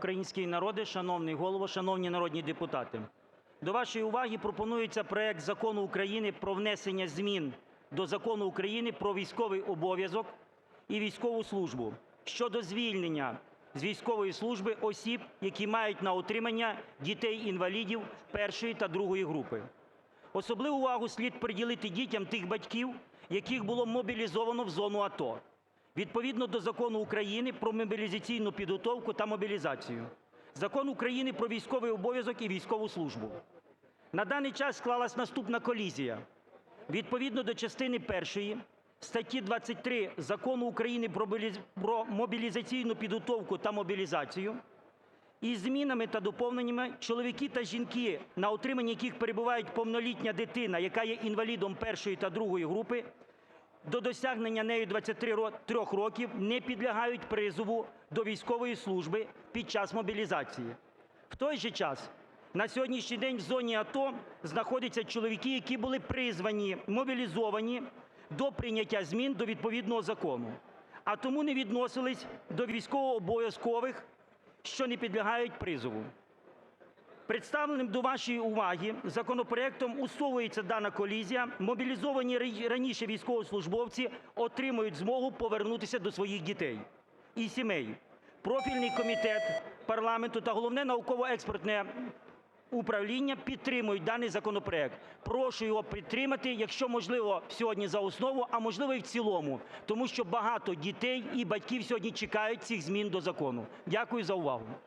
український народе, шановний Голово, шановні народні депутати! До вашої уваги пропонується проект Закону України про внесення змін до Закону України "Про військовий обов'язок і військову службу" щодо звільнення з військової служби осіб, які мають на утримання дітей-інвалідів І та ІІ групи. Особливу увагу слід приділити дітям тих батьків, яких було мобілізовано в зону АТО відповідно до Закону України "Про мобілізаційну підготовку та мобілізацію", Закону України "Про військовий обов'язок і військову службу". На даний час склалась наступна колізія. Відповідно до частини першої статті 23 Закону України "Про мобілізаційну підготовку та мобілізацію" із змінами та доповненнями чоловіки та жінки, на утриманні яких перебувають повнолітня дитина, яка є інвалідом І та ІІ групи, до досягнення нею 23 років не підлягають призову до військової служби під час мобілізації. В той же час на сьогоднішній день в зоні АТО знаходяться чоловіки, які були призвані, мобілізовані до прийняття змін до відповідного закону, а тому не відносились до військовообов'язкових, що не підлягають призову. Представленим до вашої уваги законопроектом усуваються дана колізія. Мобілізовані раніше військовослужбовці отримують змогу повернутися до своїх дітей і сімей. Профільний комітет парламенту та Головне науково-експертне управління підтримують даний законопроект. Прошу його підтримати, якщо можливо, сьогодні за основу, а можливо, і в цілому, тому що багато дітей і батьків сьогодні чекають цих змін до закону. Дякую за увагу.